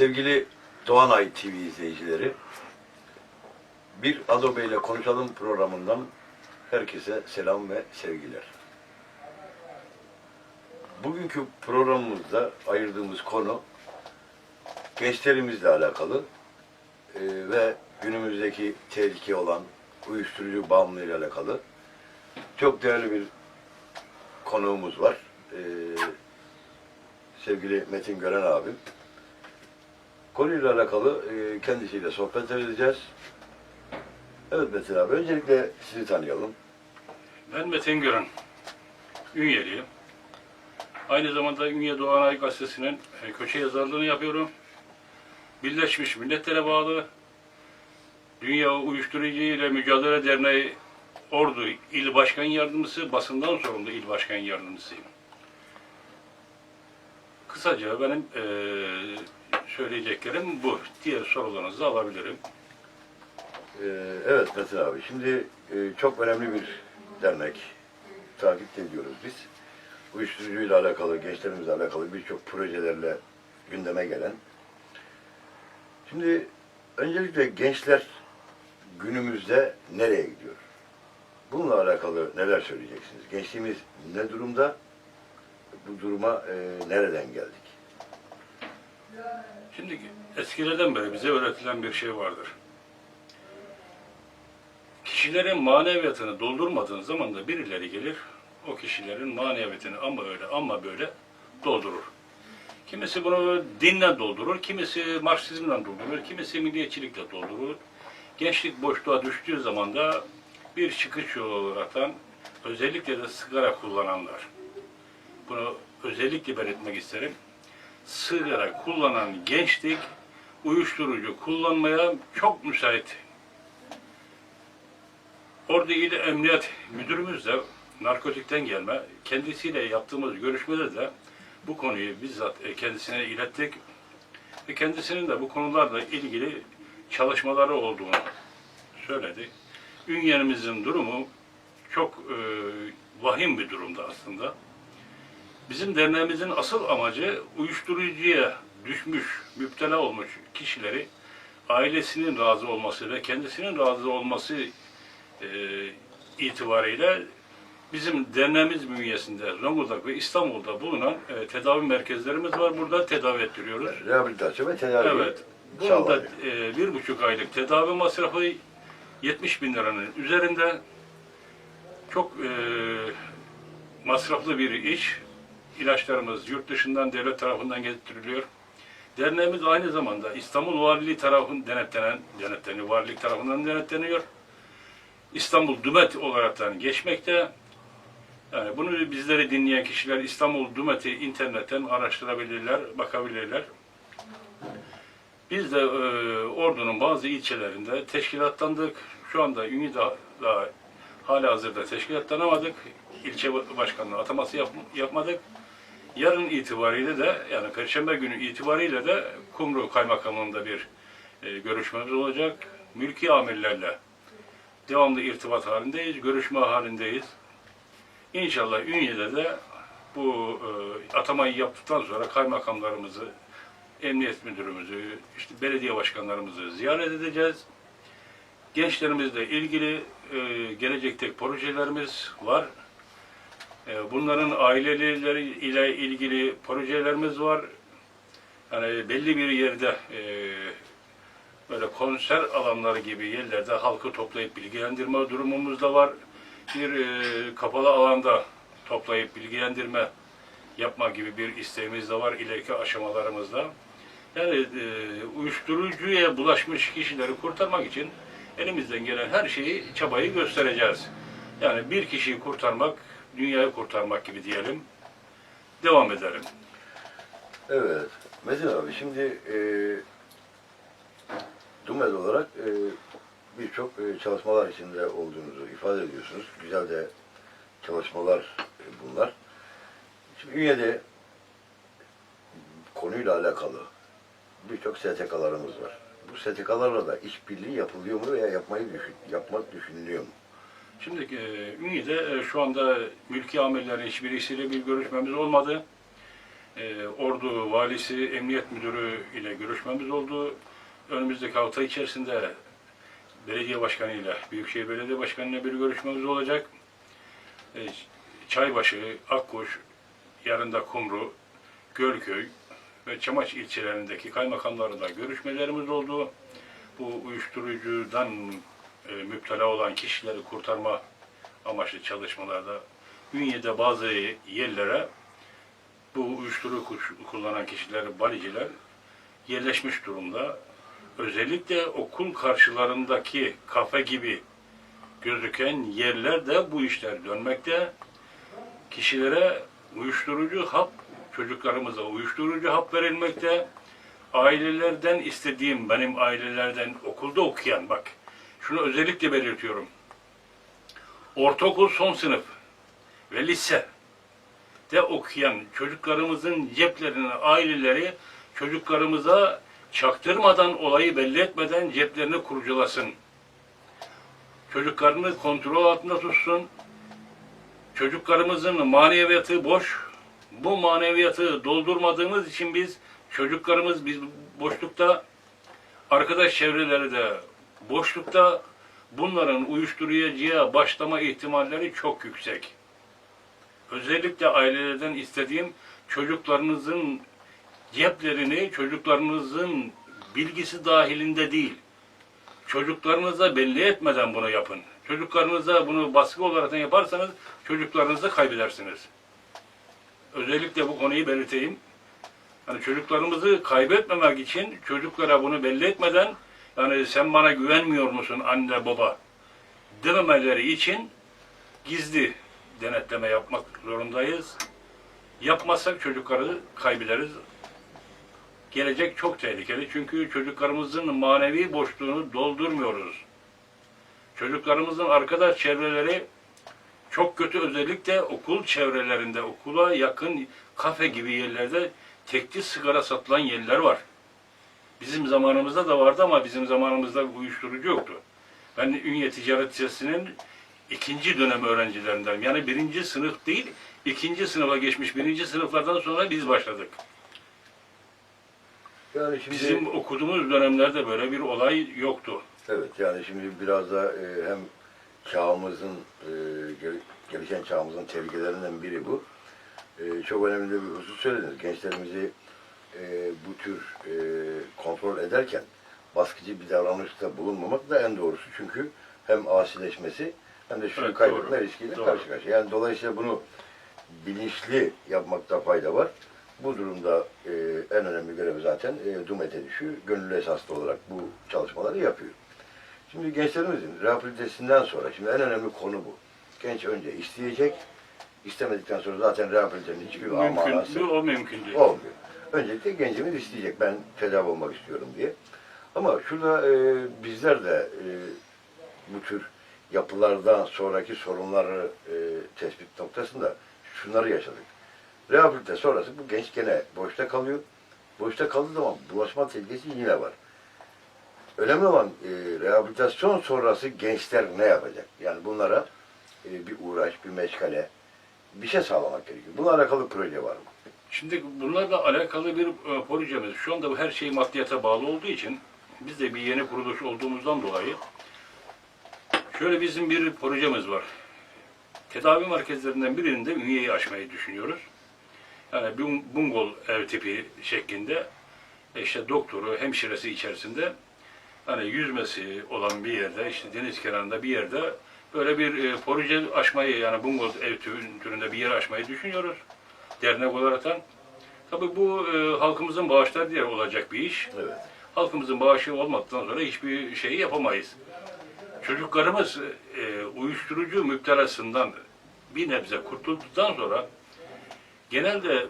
Sevgili Doğanay TV izleyicileri, bir Adobe ile konuşalım programından herkese selam ve sevgiler. Bugünkü programımızda ayırdığımız konu gençlerimizle alakalı e, ve günümüzdeki tehlike olan uyuşturucu bağımlılığı ile alakalı çok değerli bir konuğumuz var. E, sevgili Metin Gören abim. Konuyla alakalı e, kendisiyle sohbet edeceğiz. Evet Metin abi, öncelikle sizi tanıyalım. Ben Metin Gören. Ünyeliyim. Aynı zamanda Ünye Doğanay Gazetesi'nin e, köşe yazarlığını yapıyorum. Birleşmiş Milletler'e bağlı Dünya Uyuşturucu ile Mücadele Derneği Ordu İl Başkan Yardımcısı, basından sorumlu İl Başkan Yardımcısıyım. Kısaca benim e, söyleyeceklerim bu. Diğer sorularınızı alabilirim. E, evet Metin abi, şimdi e, çok önemli bir dernek takip ediyoruz biz. Uyuşturucuyla alakalı, gençlerimizle alakalı birçok projelerle gündeme gelen. Şimdi öncelikle gençler günümüzde nereye gidiyor? Bununla alakalı neler söyleyeceksiniz? Gençliğimiz ne durumda? Bu duruma e, nereden geldik? Şimdi eskilerden beri bize öğretilen bir şey vardır. Kişilerin maneviyatını doldurmadığın zaman da birileri gelir, o kişilerin maneviyatını ama öyle ama böyle doldurur. Kimisi bunu dinle doldurur, kimisi Marksizmle doldurur, kimisi milliyetçilikle doldurur. Gençlik boşluğa düştüğü zaman da bir çıkış yolu olaraktan özellikle de sigara kullananlar. Bunu özellikle belirtmek isterim sigara kullanan gençlik uyuşturucu kullanmaya çok müsait. Orada İl Emniyet Müdürümüz de narkotikten gelme. Kendisiyle yaptığımız görüşmede de bu konuyu bizzat e, kendisine ilettik. Ve kendisinin de bu konularla ilgili çalışmaları olduğunu söyledi. Ünye'mizin durumu çok e, vahim bir durumda aslında. Bizim derneğimizin asıl amacı uyuşturucuya düşmüş, müptela olmuş kişileri ailesinin razı olması ve kendisinin razı olması e, itibariyle bizim derneğimiz bünyesinde Zonguldak ve İstanbul'da bulunan e, tedavi merkezlerimiz var. Burada tedavi ettiriyoruz. Rehabilitasyon ve tedavi Evet. Bunun da sağlanıyor. e, bir buçuk aylık tedavi masrafı 70 bin liranın üzerinde çok e, masraflı bir iş. İlaçlarımız yurt dışından devlet tarafından getiriliyor. Derneğimiz aynı zamanda İstanbul Valiliği tarafından denetlenen, denetleniyor, valilik tarafından denetleniyor. İstanbul Dümet olaraktan geçmekte. Yani bunu bizleri dinleyen kişiler İstanbul Dümet'i internetten araştırabilirler, bakabilirler. Biz de e, Ordu'nun bazı ilçelerinde teşkilatlandık. Şu anda Ünye'de hala hazırda teşkilatlanamadık. İlçe başkanlığı ataması yap, yapmadık. Yarın itibariyle de yani Perşembe günü itibariyle de Kumru Kaymakamlığı'nda bir e, görüşmemiz olacak. Mülki amirlerle devamlı irtibat halindeyiz, görüşme halindeyiz. İnşallah Ünye'de de bu e, atamayı yaptıktan sonra kaymakamlarımızı, emniyet müdürümüzü, işte belediye başkanlarımızı ziyaret edeceğiz. Gençlerimizle ilgili e, gelecekteki projelerimiz var. E, bunların aileleri ile ilgili projelerimiz var. Yani belli bir yerde e, böyle konser alanları gibi yerlerde halkı toplayıp bilgilendirme durumumuz da var. Bir e, kapalı alanda toplayıp bilgilendirme yapma gibi bir isteğimiz de var ileriki aşamalarımızda. Yani e, uyuşturucuya bulaşmış kişileri kurtarmak için elimizden gelen her şeyi, çabayı göstereceğiz. Yani bir kişiyi kurtarmak, dünyayı kurtarmak gibi diyelim. Devam edelim. Evet. Metin abi şimdi e, DUMED olarak e, birçok e, çalışmalar içinde olduğunuzu ifade ediyorsunuz. Güzel de çalışmalar e, bunlar. Şimdi Ünye'de konuyla alakalı birçok STK'larımız var. Bu STK'larla da işbirliği yapılıyor mu veya yapmayı düşün, yapmak düşünülüyor mu? Şimdi e, Ünye'de e, şu anda mülki amirlerin hiçbirisiyle bir görüşmemiz olmadı. e, Ordu Valisi, Emniyet Müdürü ile görüşmemiz oldu. Önümüzdeki hafta içerisinde belediye başkanı ile, Büyükşehir Belediye Başkanı ile bir görüşmemiz olacak. E, Çaybaşı, Akkuş, yarın da Kumru, Gölköy ve Çamaş ilçelerindeki kaymakamlarla görüşmelerimiz oldu. Bu uyuşturucudan e, müptela olan kişileri kurtarma amaçlı çalışmalarda Ünye'de bazı yerlere bu uyuşturucu kullanan kişiler, baliciler yerleşmiş durumda. Özellikle okul karşılarındaki kafe gibi gözüken yerlerde bu işler dönmekte. Kişilere uyuşturucu hap, çocuklarımıza uyuşturucu hap verilmekte. Ailelerden istediğim, benim ailelerden okulda okuyan, bak şunu özellikle belirtiyorum. Ortaokul son sınıf ve lise de okuyan çocuklarımızın ceplerine aileleri çocuklarımıza çaktırmadan olayı belli etmeden ceplerini kurcalasın. Çocuklarını kontrol altında tutsun. Çocuklarımızın maneviyatı boş. Bu maneviyatı doldurmadığımız için biz çocuklarımız biz boşlukta arkadaş çevreleri de boşlukta bunların uyuşturucuya başlama ihtimalleri çok yüksek. Özellikle ailelerden istediğim çocuklarınızın ceplerini çocuklarınızın bilgisi dahilinde değil. Çocuklarınıza belli etmeden bunu yapın. Çocuklarınıza bunu baskı olarak yaparsanız çocuklarınızı kaybedersiniz. Özellikle bu konuyu belirteyim. Hani çocuklarımızı kaybetmemek için çocuklara bunu belli etmeden yani sen bana güvenmiyor musun anne baba dememeleri için gizli denetleme yapmak zorundayız. Yapmazsak çocukları kaybederiz. Gelecek çok tehlikeli çünkü çocuklarımızın manevi boşluğunu doldurmuyoruz. Çocuklarımızın arkadaş çevreleri çok kötü özellikle okul çevrelerinde, okula yakın kafe gibi yerlerde tekli sigara satılan yerler var. Bizim zamanımızda da vardı ama bizim zamanımızda uyuşturucu yoktu. Ben Ünye Ticaret Lisesi'nin ikinci dönem öğrencilerindenim. Yani birinci sınıf değil, ikinci sınıfa geçmiş birinci sınıflardan sonra biz başladık. Yani şimdi Bizim okuduğumuz dönemlerde böyle bir olay yoktu. evet yani şimdi biraz da e, hem çağımızın e, gel- gelişen çağımızın tehlikelerinden biri bu. E, çok önemli bir husus söylediniz. Gençlerimizi e, bu tür e, kontrol ederken baskıcı bir davranışta bulunmamak da en doğrusu. Çünkü hem asileşmesi hem de şunu Evet, kaybetme doğru. riskiyle Doğru. karşı karşıya. Yani dolayısıyla bunu bilinçli yapmakta fayda var. Bu durumda e, en önemli görevi zaten e, DUMET'e düşüyor. Gönüllü esaslı olarak bu çalışmaları yapıyor. Şimdi gençlerimizin rehabilitesinden sonra, şimdi en önemli konu bu. Genç önce isteyecek, istemedikten sonra zaten rehabilitenin hiçbir Mümkün, o mümkün değil. olmuyor. Öncelikle gencimiz isteyecek, ben tedavi olmak istiyorum diye. Ama şurada e, bizler de e, bu tür yapılardan sonraki sorunları e, tespit noktasında şunları yaşadık. Rehabilite sonrası bu genç gene boşta kalıyor. Boşta kaldığı zaman bulaşma tehlikesi yine var. Önemli olan e, rehabilitasyon sonrası gençler ne yapacak? Yani bunlara e, bir uğraş, bir meşgale, bir şey sağlamak gerekiyor. Bununla alakalı proje var mı? Şimdi bunlarla alakalı bir e, projemiz. Şu anda bu her şey maddiyata bağlı olduğu için biz de bir yeni kuruluş olduğumuzdan dolayı şöyle bizim bir projemiz var. Tedavi merkezlerinden birinde Ünye'yi açmayı düşünüyoruz. Yani bungol ev tipi şeklinde e, işte doktoru, hemşiresi içerisinde hani yüzmesi olan bir yerde, işte deniz kenarında bir yerde böyle bir e, proje açmayı yani bungol ev türü- türünde bir yer açmayı düşünüyoruz dernek olaraktan. Tabii bu e, halkımızın bağışları diye olacak bir iş. Evet. Halkımızın bağışı olmadıktan sonra hiçbir şeyi yapamayız. Çocuklarımız e, uyuşturucu müptelasından bir nebze kurtulduktan sonra genelde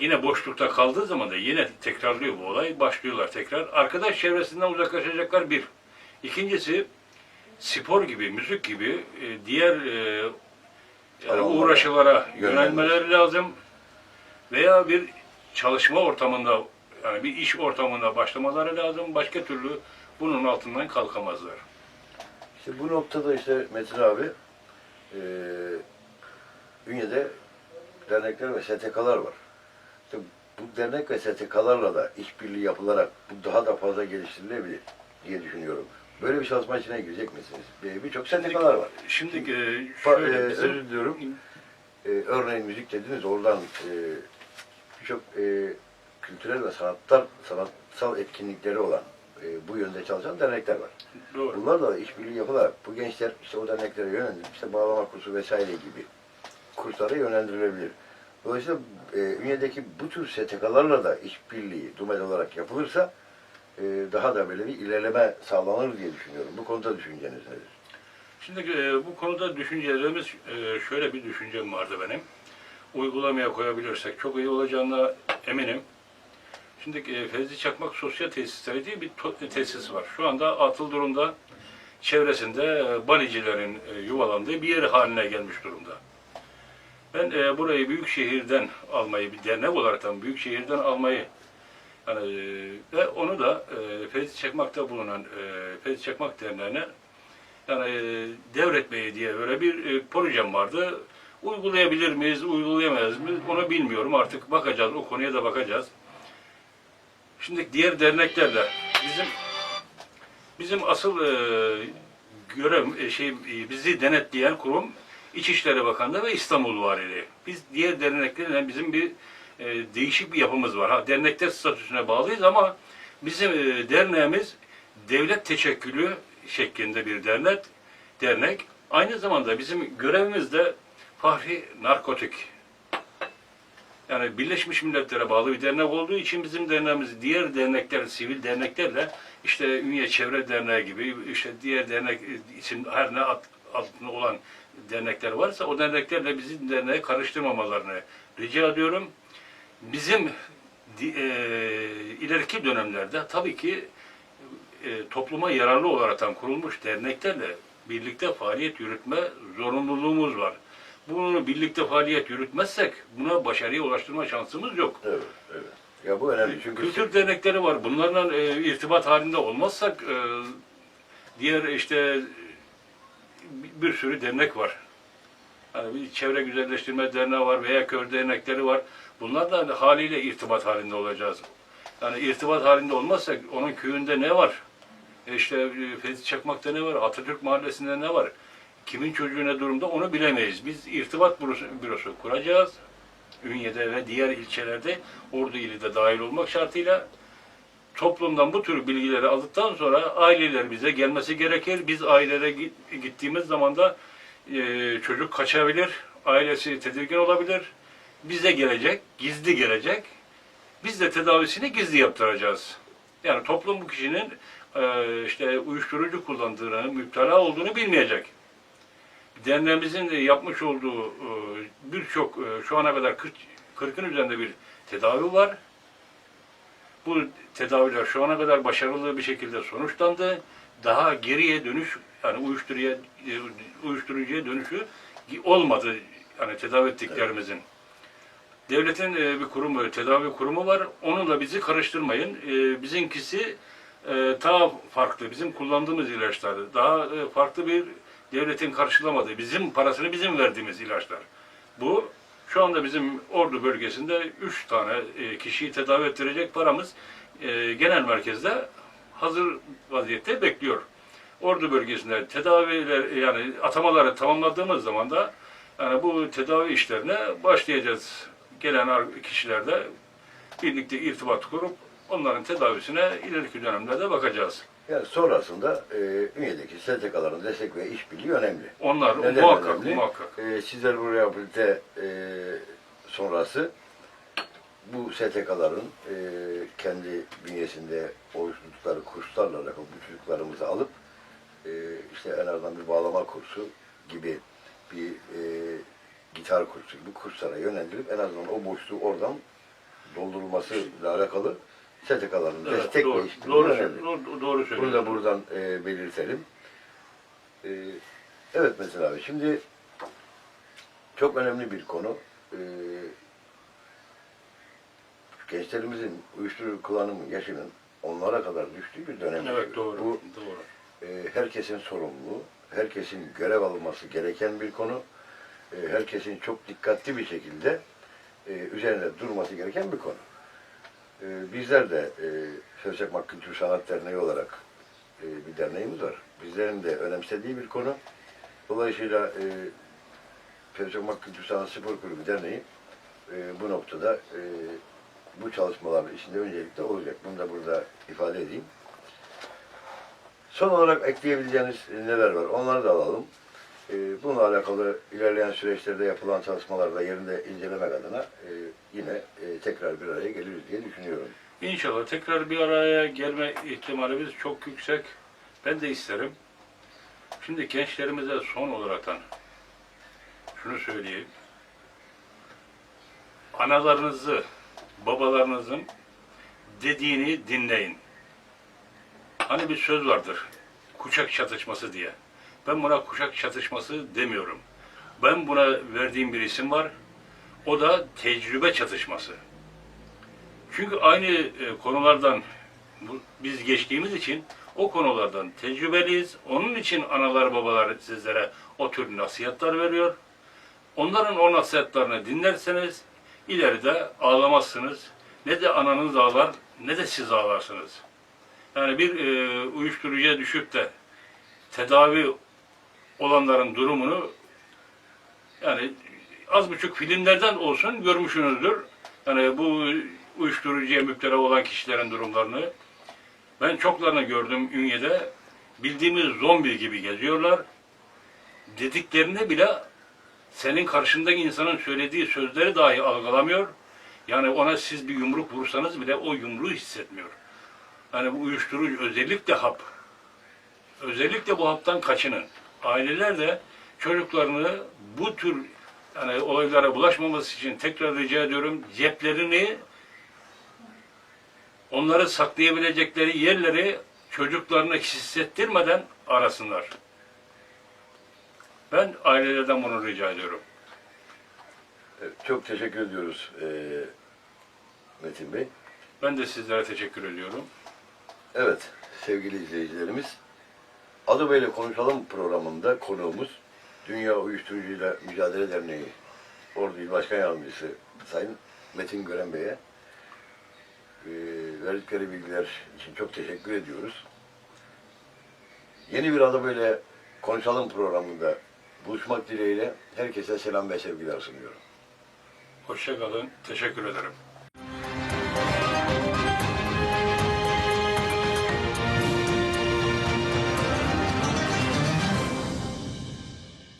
yine boşlukta kaldığı zaman da yine tekrarlıyor bu olay. Başlıyorlar tekrar. Arkadaş çevresinden uzaklaşacaklar bir. İkincisi spor gibi, müzik gibi e, diğer e, yani uğraşılara yönelmeleri lazım. Veya bir çalışma ortamında yani bir iş ortamında başlamaları lazım. Başka türlü bunun altından kalkamazlar. İşte bu noktada işte Metin abi e, Ünye'de dernekler ve STK'lar var. İşte bu dernek ve STK'larla da işbirliği yapılarak bu daha da fazla geliştirilebilir diye düşünüyorum. Böyle bir çalışma içine girecek misiniz? Birçok STK'lar var. Şimdi e, Fa- şöyle e, özür diliyorum. Ee, örneğin müzik dediniz oradan e, birçok e, kültürel ve sanatlar sanatsal etkinlikleri olan e, bu yönde çalışan dernekler var. doğru. Bunlarla da işbirliği yapılarak bu gençler işte o derneklere yönlendirip işte bağlama kursu vesaire gibi kurslara yönlendirilebilir. Dolayısıyla e, Ünye'deki bu tür STK'larla da işbirliği dumel olarak yapılırsa e, daha da böyle bir ilerleme sağlanır diye düşünüyorum. Bu konuda düşünceniz nedir? Şimdi e, bu konuda düşüncelerimiz e, şöyle bir düşüncem vardı benim. Uygulamaya koyabilirsek çok iyi olacağına eminim. Şimdi e, Fevzi Çakmak Sosyal Tesisleri diye bir to- tesis var. Şu anda atıl durumda çevresinde e, balicilerin e, yuvalandığı bir yer haline gelmiş durumda. Ben e, burayı büyük şehirden almayı, bir dernek olarak büyük şehirden almayı yani, e, ve onu da e, Fevzi Çakmak'ta bulunan e, Fevzi Çakmak Derneği'ne yani e, devretmeyi diye böyle bir e, projem vardı. Uygulayabilir miyiz, uygulayamayız mıyız onu bilmiyorum. Artık bakacağız, o konuya da bakacağız. Şimdi diğer derneklerle bizim bizim asıl e, görev e, şey e, bizi denetleyen kurum İçişleri Bakanlığı ve İstanbul Valiliği. Biz diğer derneklerle bizim bir e, değişik bir yapımız var. Ha dernekler statüsüne bağlıyız ama bizim e, derneğimiz devlet teşekkülü şeklinde bir dernek. Dernek. Aynı zamanda bizim görevimiz de Fahri Narkotik. Yani Birleşmiş Milletler'e bağlı bir dernek olduğu için bizim derneğimiz diğer dernekler, sivil derneklerle işte Ünye Çevre Derneği gibi işte diğer dernek isim her ne altında olan dernekler varsa o derneklerle bizim derneğe karıştırmamalarını rica ediyorum. Bizim e, ileriki dönemlerde tabii ki e, topluma yararlı olarak kurulmuş derneklerle birlikte faaliyet yürütme zorunluluğumuz var. Bunu birlikte faaliyet yürütmezsek buna başarıya ulaştırma şansımız yok. Evet, evet. Ya bu önemli çünkü Kültür dernekleri var. Bunlarla e, irtibat halinde olmazsak e, diğer işte bir- sürü dernek var. Hani bir çevre güzelleştirme derneği var veya kör dernekleri var. Bunlarla haliyle irtibat halinde olacağız. Yani irtibat halinde olmazsak onun köyünde ne var? E İşte e, Fethi Çakmak'ta ne var? Atatürk Mahallesi'nde ne var? Kimin çocuğu ne durumda onu bilemeyiz. Biz irtibat bürosu, bürosu kuracağız. Ünye'de ve diğer ilçelerde Ordu ili de dahil olmak şartıyla toplumdan bu tür bilgileri aldıktan sonra aileler bize gelmesi gerekir. Biz ailelere git- gittiğimiz zaman da e, çocuk kaçabilir, ailesi tedirgin olabilir. Bize gelecek, gizli gelecek. Biz de tedavisini gizli yaptıracağız. Yani toplum bu kişinin e, işte uyuşturucu kullandığını, müptela olduğunu bilmeyecek. Derneğimizin de yapmış olduğu e, birçok e, şu ana kadar 40 40'ın üzerinde bir tedavi var. Bu tedaviler şu ana kadar başarılı bir şekilde sonuçlandı. Daha geriye dönüş yani uyuşturucuya, e, uyuşturucuya dönüşü olmadı yani tedavi ettiklerimizin. Devletin bir kurumu, tedavi kurumu var. Onunla bizi karıştırmayın. Bizimkisi daha farklı. Bizim kullandığımız ilaçlar. Daha farklı bir devletin karşılamadığı, bizim parasını bizim verdiğimiz ilaçlar. Bu şu anda bizim Ordu bölgesinde 3 tane e, kişiyi tedavi ettirecek paramız e, genel merkezde hazır vaziyette bekliyor. Ordu bölgesinde tedaviler yani atamaları tamamladığımız zaman da yani bu tedavi işlerine başlayacağız. Gelen kişilerle birlikte irtibat kurup onların tedavisine ileriki dönemlerde bakacağız. Yani sonrasında e, Ünye'deki STK'ların destek ve işbirliği önemli. Onlar Neden muhakkak önemli? muhakkak. E, sizler bu rehabilite e, sonrası bu STK'ların e, kendi bünyesinde oluşturdukları kurslarla alakalı bu çocuklarımızı alıp e, işte en azından bir bağlama kursu gibi bir e, gitar kursu gibi kurslara yönlendirip en azından o boşluğu oradan doldurulmasıyla alakalı STK'ların Evet, destek doğru, doğru, önemli. doğru, doğru Bunu söylüyorsun. da buradan e, belirtelim. E, evet mesela abi şimdi çok önemli bir konu. E, gençlerimizin uyuşturucu kullanımı yaşının onlara kadar düştüğü bir dönem. Evet doğru. Bu doğru. e, herkesin sorumluluğu, herkesin görev alınması gereken bir konu. E, herkesin çok dikkatli bir şekilde e, üzerinde durması gereken bir konu. E, bizler de e, Söz Yapmak Kültür Sanat Derneği olarak e, bir derneğimiz var. Bizlerin de önemsediği bir konu. Dolayısıyla e, Söz Yapmak Kültür Sanat Spor Kulübü Derneği e, bu noktada e, bu çalışmaların içinde öncelikle olacak. Bunu da burada ifade edeyim. Son olarak ekleyebileceğiniz neler var? Onları da alalım. E, bununla alakalı ilerleyen süreçlerde yapılan çalışmalarda yerinde incelemek adına e, yine e, tekrar bir araya geliriz diye düşünüyorum. İnşallah tekrar bir araya gelme ihtimalimiz çok yüksek. Ben de isterim. Şimdi gençlerimize son olaraktan şunu söyleyeyim. Analarınızı, babalarınızın dediğini dinleyin. Hani bir söz vardır. Kuşak çatışması diye. Ben buna kuşak çatışması demiyorum. Ben buna verdiğim bir isim var. O da tecrübe çatışması. Çünkü aynı e, konulardan biz geçtiğimiz için o konulardan tecrübeliyiz. Onun için analar babalar sizlere o tür nasihatler veriyor. Onların o nasihatlerini dinlerseniz ileride ağlamazsınız. Ne de ananız ağlar ne de siz ağlarsınız. Yani bir e, uyuşturucuya düşüp de tedavi olanların durumunu yani az buçuk filmlerden olsun görmüşsünüzdür. Yani bu uyuşturucuya müptela olan kişilerin durumlarını. Ben çoklarını gördüm Ünye'de. Bildiğimiz zombi gibi geziyorlar. Dediklerini bile senin karşındaki insanın söylediği sözleri dahi algılamıyor. Yani ona siz bir yumruk vursanız bile o yumruğu hissetmiyor. Yani bu uyuşturucu özellikle hap. Özellikle bu haptan kaçının. Aileler de çocuklarını bu tür yani olaylara bulaşmaması için tekrar rica ediyorum ceplerini onları saklayabilecekleri yerleri çocuklarına hissettirmeden arasınlar. Ben ailelerden bunu rica ediyorum. Evet, çok teşekkür ediyoruz e, Metin Bey. Ben de sizlere teşekkür ediyorum. Evet sevgili izleyicilerimiz Adı Bey'le Konuşalım programında konuğumuz Dünya Uyuşturucuyla Mücadele Derneği Ordu İl Başkan Yardımcısı Sayın Metin Gören Bey'e e, verdikleri bilgiler için çok teşekkür ediyoruz. Yeni bir Adı Bey'le Konuşalım programında buluşmak dileğiyle herkese selam ve sevgiler sunuyorum. Hoşça kalın. Teşekkür ederim.